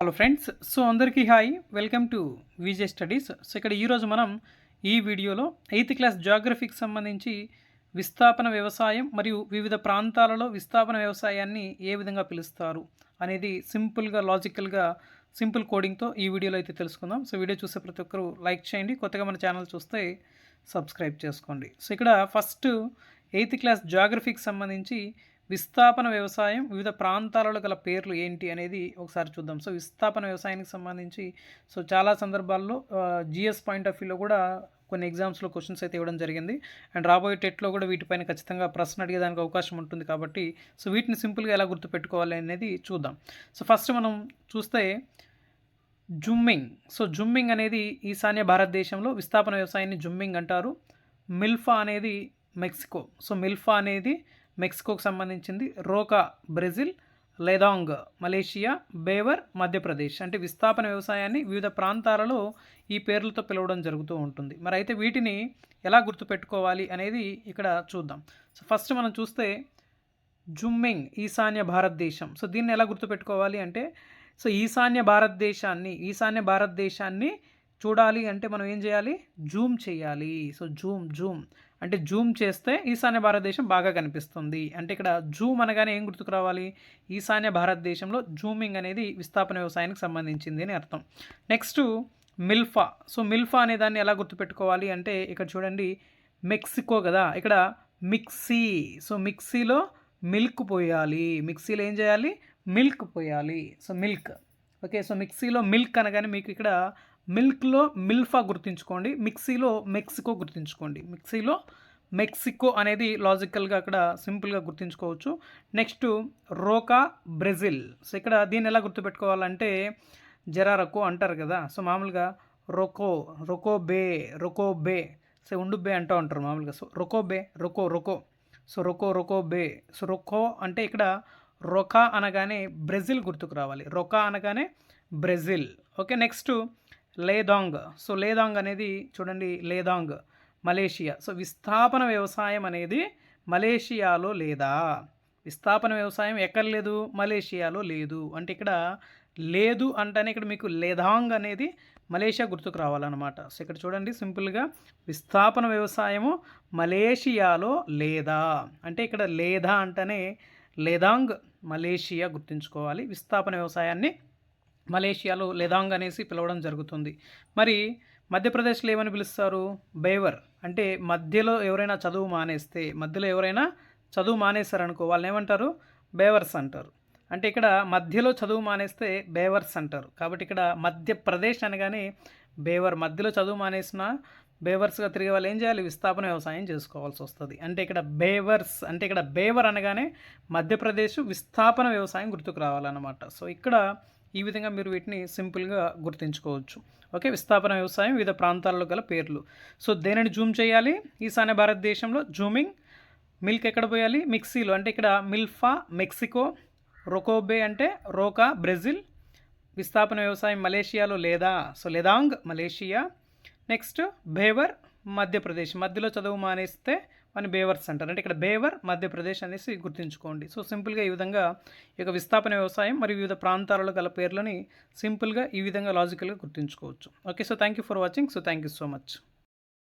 Hello friends so అందరికీ hi welcome to VJ studies so ఇక్కడ ఈరోజు మనం ఈ వీడియోలో ఎయిత్ క్లాస్ జాగ్రఫీకి సంబంధించి విస్థాపన వ్యవసాయం మరియు వివిధ ప్రాంతాలలో విస్థాపన వ్యవసాయాన్ని ఏ విధంగా పిలుస్తారు అనేది సింపుల్గా లాజికల్గా సింపుల్ కోడింగ్తో ఈ వీడియోలో అయితే తెలుసుకుందాం. సో వీడియో చూసే ప్రతి ఒక్కరూ లైక్ చేయండి. కొత్తగా మన ఛానల్ చూస్తే సబ్స్క్రైబ్ చేసుకోండి. సో ఇక్కడ ఫస్ట్ ఎయిత్ క్లాస్ జాగ్రఫీకి సంబంధించి విస్థాపన వ్యవసాయం వివిధ ప్రాంతాలలో గల పేర్లు ఏంటి అనేది ఒకసారి చూద్దాం. సో విస్థాపన వ్యవసాయానికి సంబంధించి సో చాలా సందర్భాల్లో జిఎస్ పాయింట్ ఆఫ్ వ్యూలో కూడా కొన్ని ఎగ్జామ్స్లో క్వశ్చన్స్ అయితే ఇవ్వడం జరిగింది. అండ్ రాబోయే టెట్లో కూడా వీటిపైన ఖచ్చితంగా ప్రశ్న అడిగేదానికి అవకాశం ఉంటుంది కాబట్టి సో వీటిని సింపుల్గా ఎలా గుర్తుపెట్టుకోవాలి అనేది చూద్దాం. సో ఫస్ట్ మనం చూస్తే జుమ్మింగ్. సో జుమ్మింగ్ అనేది ఈశాన్య భారతదేశంలో విస్థాపన వ్యవసాయాన్ని జుమ్మింగ్ అంటారు. మిల్ఫా అనేది మెక్సికో. సో మిల్ఫా అనేది మెక్సికోకు సంబంధించింది roca Brazil ladang Malaysia bewar Madhya Pradesh. అంటే విస్థాపన వ్యవసాయాన్ని వివిధ ప్రాంతాలలో ఈ పేర్లతో పిలవడం జరుగుతూ ఉంటుంది. మరి అయితే వీటిని ఎలా గుర్తుపెట్టుకోవాలి అనేది ఇక్కడ చూద్దాం. సో ఫస్ట్ మనం చూస్తే జుమ్మింగ్ ఈశాన్య భారతదేశం. సో దీన్ని ఎలా గుర్తుపెట్టుకోవాలి అంటే సో ఈశాన్య భారతదేశాన్ని ఈశాన్య భారతదేశాన్ని చూడాలి అంటే మనం ఏం చేయాలి? జూమ్ చేయాలి. So zoom zoom. అంటే జూమ్ చేస్తే ఈశాన్య భారతదేశం బాగా కనిపిస్తుంది. అంటే ఇక్కడ జూమ్ అనగానే ఏం గుర్తుకు రావాలి? ఈశాన్య భారతదేశంలో జూమింగ్ అనేది విస్థాపన వ్యవసాయానికి సంబంధించింది అని అర్థం. నెక్స్ట్ మిల్ఫా. సో మిల్ఫా అనే దాన్ని ఎలా గుర్తుపెట్టుకోవాలి అంటే ఇక్కడ చూడండి మెక్సికో కదా ఇక్కడ మిక్సీ. సో మిక్సీలో మిల్క్ పోయాలి. మిక్సీలో ఏం చేయాలి? మిల్క్ పోయాలి. So milk. ఓకే సో మిక్సీలో మిల్క్ అనగానే మీకు ఇక్కడ మిల్క్లో మిల్ఫా గుర్తుంచుకోండి మిక్సీలో మెక్సికో గుర్తుంచుకోండి. మిక్సీలో మెక్సికో అనేది లాజికల్గా అక్కడ సింపుల్గా గుర్తుంచుకోవచ్చు. Next roca Brazil. సో ఇక్కడ దీన్ని ఎలా గుర్తుపెట్టుకోవాలంటే జరారకో అంటారు కదా సో మామూలుగా రొకో రొకో బే రొకో బే. సో ఉండు బే అంటూ ఉంటారు మామూలుగా. సో రొకో బే రొకో రొకో. సో రొకో రొకో బే. సో రొకో అంటే ఇక్కడ రొకా అనగానే బ్రెజిల్ గుర్తుకు రావాలి. రొకా అనగానే Brazil. Okay next ladang. So ladang అనేది చూడండి లేదాంగ్ మలేషియా. సో విస్థాపన వ్యవసాయం అనేది మలేషియాలో లేదా? విస్థాపన వ్యవసాయం ఎక్కడ లేదు? మలేషియాలో లేదు. అంటే ఇక్కడ లేదు అంటేనే ఇక్కడ మీకు లేదాంగ్ అనేది మలేషియా గుర్తుకు రావాలన్నమాట. సో ఇక్కడ చూడండి సింపుల్గా విస్థాపన వ్యవసాయము మలేషియాలో లేదా? అంటే ఇక్కడ లేదా అంటేనే లేదాంగ్ మలేషియా గుర్తుంచుకోవాలి. విస్థాపన వ్యవసాయాన్ని మలేషియాలో లెదాంగ్ అనేసి పిలవడం జరుగుతుంది. మరి మధ్యప్రదేశ్లో ఏమని పిలుస్తారు? బేవర్. అంటే మధ్యలో ఎవరైనా చదువు మానేస్తే మధ్యలో ఎవరైనా చదువు మానేశారనుకో వాళ్ళు ఏమంటారు? బేవర్స్ అంటారు. అంటే ఇక్కడ మధ్యలో చదువు మానేస్తే బేవర్స్ అంటారు. కాబట్టి ఇక్కడ మధ్యప్రదేశ్ అనగానే బేవర్. మధ్యలో చదువు మానేసిన బేవర్స్గా తిరిగే వాళ్ళు ఏం చేయాలి? విస్థాపన వ్యవసాయం చేసుకోవాల్సి వస్తుంది. అంటే ఇక్కడ బేవర్స్ అంటే ఇక్కడ బేవర్ అనగానే మధ్యప్రదేశ్ విస్థాపన వ్యవసాయం గుర్తుకు రావాలన్నమాట. సో ఇక్కడ ఈ విధంగా మీరు వీటిని సింపుల్గా గుర్తుంచుకోవచ్చు. ఓకే విస్థాపన వ్యవసాయం వివిధ ప్రాంతాల్లో గల పేర్లు. సో దేనిని జూమ్ చేయాలి? ఈశాన్య భారతదేశంలో జూమింగ్ మిల్క్ ఎక్కడ పోయాలి? మిక్సీలో అంటే ఇక్కడ మిల్ఫా మెక్సికో రొకోబే అంటే రోకా బ్రెజిల్ విస్థాపన వ్యవసాయం మలేషియాలో లేదా? So ladang Malaysia. Next bewar Madhya Pradesh. మధ్యలో చదువు మానేస్తే అని బేవర్స్ అంటారు. అంటే ఇక్కడ బేవర్ మధ్యప్రదేశ్ అనేసి గుర్తుంచుకోండి. సో సింపుల్గా ఈ విధంగా ఈ యొక్క విస్థాపన వ్యవసాయం మరియు వివిధ ప్రాంతాలలో గల పేర్లని సింపుల్గా ఈ విధంగా లాజికల్గా గుర్తుంచుకోవచ్చు. Okay so thank you for watching. So thank you so much.